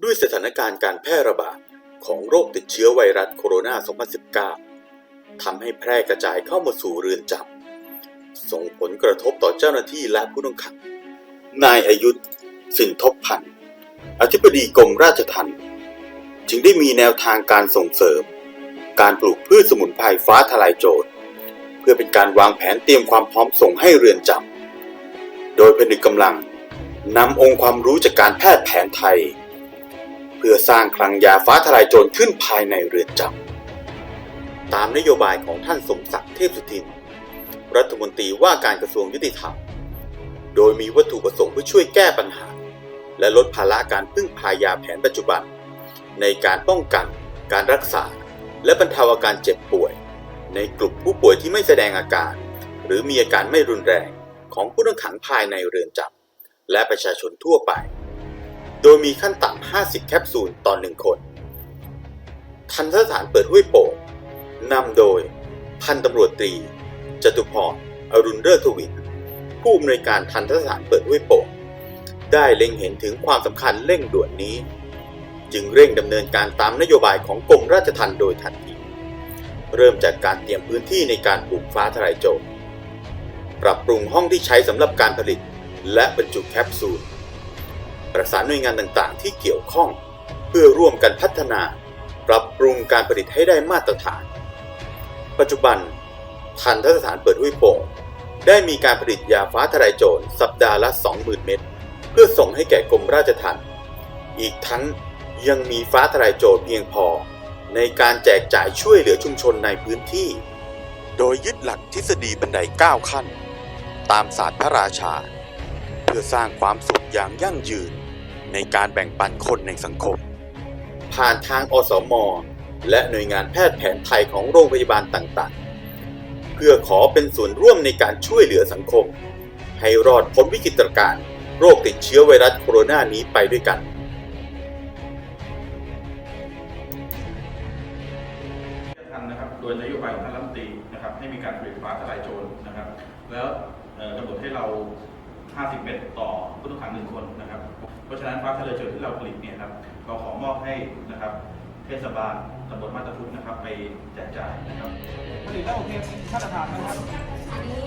ด้วยสถานการณ์การแพร่ระบาดของโรคติดเชื้อไวรัสโคโรนา 2019 ทำให้แพร่กระจายเข้ามาสู่เรือนจำส่งผลกระทบต่อเจ้าหน้าที่และผู้ต้องขัง นายอายุธสินทบพันธ์ อธิบดีกรมราชทัณฑ์จึงได้มีแนวทางการส่งเสริม การปลูกพืชสมุนไพรฟ้าทลายโจรเพื่อเป็นการวางแผนเตรียมความพร้อมส่งให้เรือนจำโดยผนึกกำลังนำองค์ความรู้จากการแพทย์แผนไทย พื่อสร้างคลังยาฟ้าทลายโจรขึ้นภายในเรือนจำตามนโยบายของท่านสมศักดิ์เทพสุทิน รัฐมนตรีว่าการกระทรวงยุติธรรม โดยมีวัตถุประสงค์เพื่อช่วยแก้ปัญหา และลดภาระการพึ่งพายาแผนปัจจุบัน ในการป้องกัน การรักษา และบรรเทาอาการเจ็บป่วย ในกลุ่มผู้ป่วยที่ไม่แสดงอาการ หรือมีอาการไม่รุนแรงของผู้ต้องขังภายในเรือนจำและประชาชนทั่วไป โดยมีขั้นต่ำ 50 แคปซูลต่อหนึ่งคน ทันสถานเปิดห้วยโป่งนำโดย พันตำรวจตรี จตุพร อรุณเลิศทวิน ผู้อำนวยการทันทสถานเปิดห้วยโป่งได้เล็งเห็นถึงความสำคัญเร่งด่วนนี้ จึงเร่งดำเนินการตามนโยบายของกรมราชทัณฑ์โดยทันที เริ่มจากการเตรียมพื้นที่ในการปลูกฟ้าทลายโจรปรับปรุงห้องที่ใช้สำหรับการผลิต และบรรจุแคปซูล ประสานหน่วยงานต่างๆ ที่เกี่ยวข้อง เพื่อร่วมกันพัฒนา ปรับปรุงการผลิตให้ได้มาตรฐาน ปัจจุบันทันทสถานเปิดห้วยโป่งได้มีการผลิตยาฟ้าทลายโจรสัปดาห์ละ 20,000 เม็ดเพื่อส่งให้แก่กรมราชทัณฑ์อีกทั้งยังมีฟ้าทลายโจรเพียงพอ ในการแจกจ่ายช่วยเหลือชุมชนในพื้นที่ โดยยึดหลักทฤษฎีบันได 9 ขั้น ตามศาสตร์พระราชา เพื่อสร้างความสุขอย่างยั่งยืน ในการแบ่งปันคนในสังคม ผ่านทางอสม และหน่วยงานแพทย์แผนไทยของโรงพยาบาลต่างๆ เพื่อขอเป็นส่วนร่วมในการช่วยเหลือสังคม ให้รอดพ้นวิกฤตการณ์โรคติดเชื้อไวรัสโคโรนานี้ไปด้วยกันทำนะครับโดยนโยบายของท่านรัฐมนตรีนะครับให้มีการผลิตฟ้าทลายโจรนะครับ แล้วเอ่อกำหนดให้เรา 50 เม็ดต่อผู้ต้องขังหนึ่งคนนะครับเพ ราะฉะนั้นฟ้าทลายโจรที่เราผลิตเนี่ยครับเราขอมอบให้นะครับเทศบาลตำบลมาตรพุทธนะครับ ไปแจกจ่ายนะครับผลิตแล้วโอเคมาตรฐานนะครับ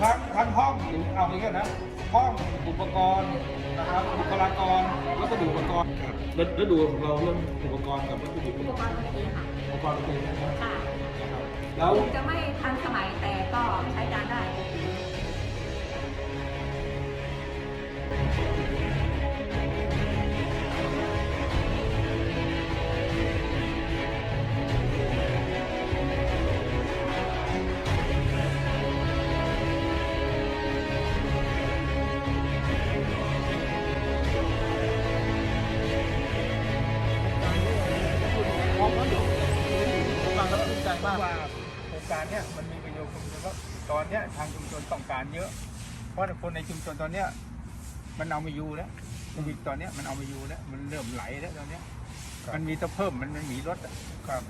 ทั้งทั้งห้องหรือเอาอย่างเงี้ยนะห้องอุปกรณ์นะครับบุคลากรแล้วก็ดูอุปกรณ์แล้วแล้วดูของเราเรื่องอุปกรณ์กับวัตถุดิบอุปกรณ์โอเคค่ะอุปกรณ์โอเคนะครับค่ะแล้วถึงจะไม่ทันสมัยแต่ก็ใช้การได้ มิใจมากว่าโครงการเนี้ยมันมีประโยชน์กับชุมชนเพราะตอนเนี้ยทางชุมชนต้องการเยอะ เพราะคนในชุมชนตอนเนี้ยมันเอาไม่อยู่แล้วโควิดตอนเนี้ยมันเอาไม่อยู่แล้วมันเริ่มไหลแล้วตอนเนี้ยมันมีแต่เพิ่มมันมันมีลดอะครับ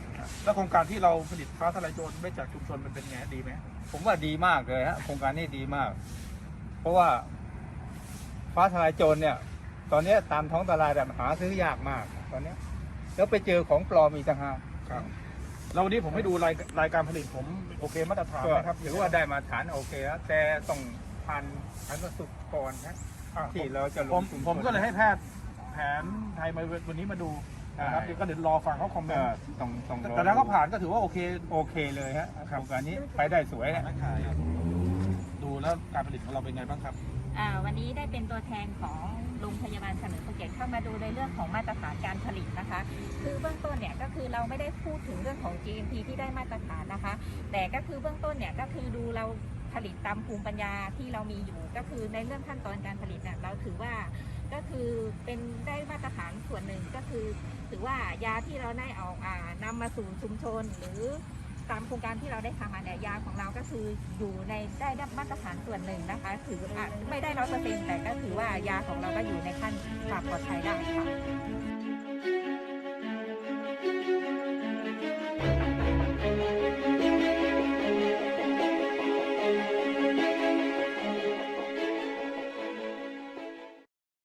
แล้วโครงการที่เราผลิตฟ้าทลายโจรไม่จากชุมชนมันเป็นไงดีไหมผมว่าดีมากเลยฮะโครงการนี้ดีมาก เพราะว่าฟ้าทลายโจรเนี่ย ตอนเนี้ยตามท้องตลาดอะหาซื้อยากมาก ตอนเนี้ยแล้วไปเจอของปลอมอีกต่างหากครับ แล้ววันนี้ผมให้ดูรายรายการผลิตผมโอเคมาตรฐานก็นะครับถือว่าได้มาตรฐานโอเคแล้วแต่ต้องผ่านผ่านสุขก่อนนะอะที่เราจะลผมงทุน ผมก็เลยให้แพทย์แผนไทยมาวันนี้มาดูนะครับใช่ เดี๋ยวก็เดี๋ยวรอฟังเขาคอมเมนก็ต์ต้องต้องแต่รอแต่ถ้าเขาผ่านก็ถือว่าโอเค โอเคเลยฮะโครงการนี้ไปได้สวยนะดูแล้วการผลิตของเราเป็นไงบ้างครับอ่า วันนี้ได้เป็นตัวแทนของโรงพยาบาลเฉลิมพระเกียรติเข้ามาดูในเรื่องของมาตรฐานการผลิตนะคะ คือเบื้องต้นเนี่ยก็คือเราไม่ได้พูดถึงเรื่องของ GMP ที่ได้มาตรฐานนะคะ แต่ก็คือเบื้องต้นเนี่ยก็คือดูเราผลิตตามภูมิปัญญาที่เรามีอยู่ ก็คือในเรื่องขั้นตอนการผลิตเนี่ยเราถือว่าก็คือเป็นได้มาตรฐานส่วนหนึ่งก็คือ ถือว่ายาที่เราได้ออกอ่านำมาสู่ชุมชนหรือ ตามโครงการที่เราได้ทำมาเนี่ยยาของเราก็คืออยู่ในได้รับมาตรฐานส่วนหนึ่งนะคะ ถืออะไม่ได้ร้อยเปอร์เซ็นต์แต่ก็ถือว่ายาของเราก็อยู่ในขั้นความปลอดภัยได้ค่ะ